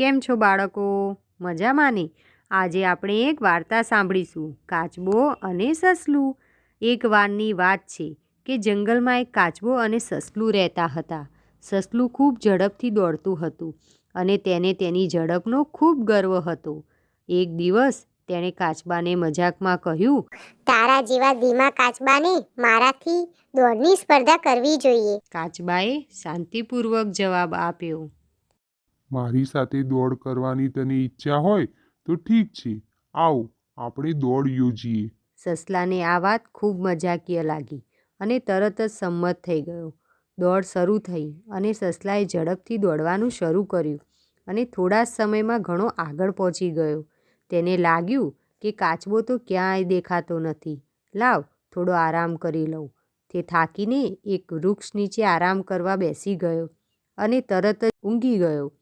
કેમ છો બાળકો? મજામાં ને? આજે આપણે એક વાર્તા સાંભળીશું કાચબો અને સસલું. એક વારની વાત છે કે જંગલમાં એક કાચબો અને સસલું રહેતા હતા. સસલું ખૂબ ઝડપથી દોડતું હતું અને તેને તેની ઝડપનો ખૂબ ગર્વ હતો. એક દિવસ તેણે કાચબાને મજાકમાં કહ્યું તારા જેવા ધીમા કાચબાને મારાથી દોડની સ્પર્ધા કરવી જોઈએ. કાચબાએ શાંતિપૂર્વક જવાબ આપ્યો. મારી સાથે દોડ કરવાની તને ઈચ્છા હોય તો ઠીક છે. આવ, આપણે દોડ યોજીએ. સસલાને આ વાત ખૂબ મજાકીય લાગી અને તરત જ સંમત થઈ ગયો. દોડ શરૂ થઈ અને સસલાએ ઝડપથી દોડવાનું શરૂ કર્યું અને થોડા જ સમયમાં ઘણો આગળ પહોંચી ગયો. તેને લાગ્યું કે કાચબો તો ક્યાંય દેખાતો નથી. લાવ, થોડો આરામ કરી લઉં. તે થાકીને એક વૃક્ષ નીચે આરામ કરવા બેસી ગયો અને તરત જ ઊંઘી ગયો.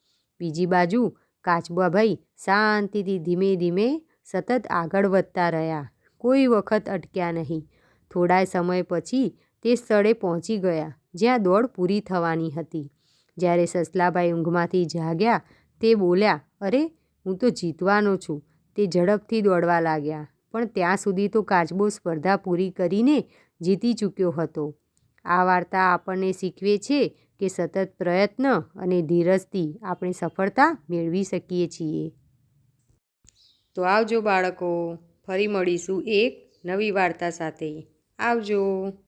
બીજી બાજુ કાચબાભાઈ શાંતિથી ધીમે ધીમે સતત આગળ વધતા રહ્યા. કોઈ વખત અટક્યા નહીં. થોડા સમય પછી તે સ્થળે પહોંચી ગયા, જ્યાં દોડ પૂરી થવાની હતી. જ્યારે સસલાભાઈ ઊંઘમાંથી જાગ્યા, તે બોલ્યા, અરે, હું તો જીતવાનો છું. તે ઝડપથી દોડવા લાગ્યા, પણ ત્યાં સુધી તો કાચબો સ્પર્ધા પૂરી કરીને જીતી ચૂક્યો હતો. આ વાર્તા આપણને શીખવે છે કે સતત પ્રયત્ન અને ધીરજથી આપણે સફળતા મેળવી શકીએ છીએ. તો આવજો બાળકો, ફરી મળીશું એક નવી વાર્તા સાથે. આવજો.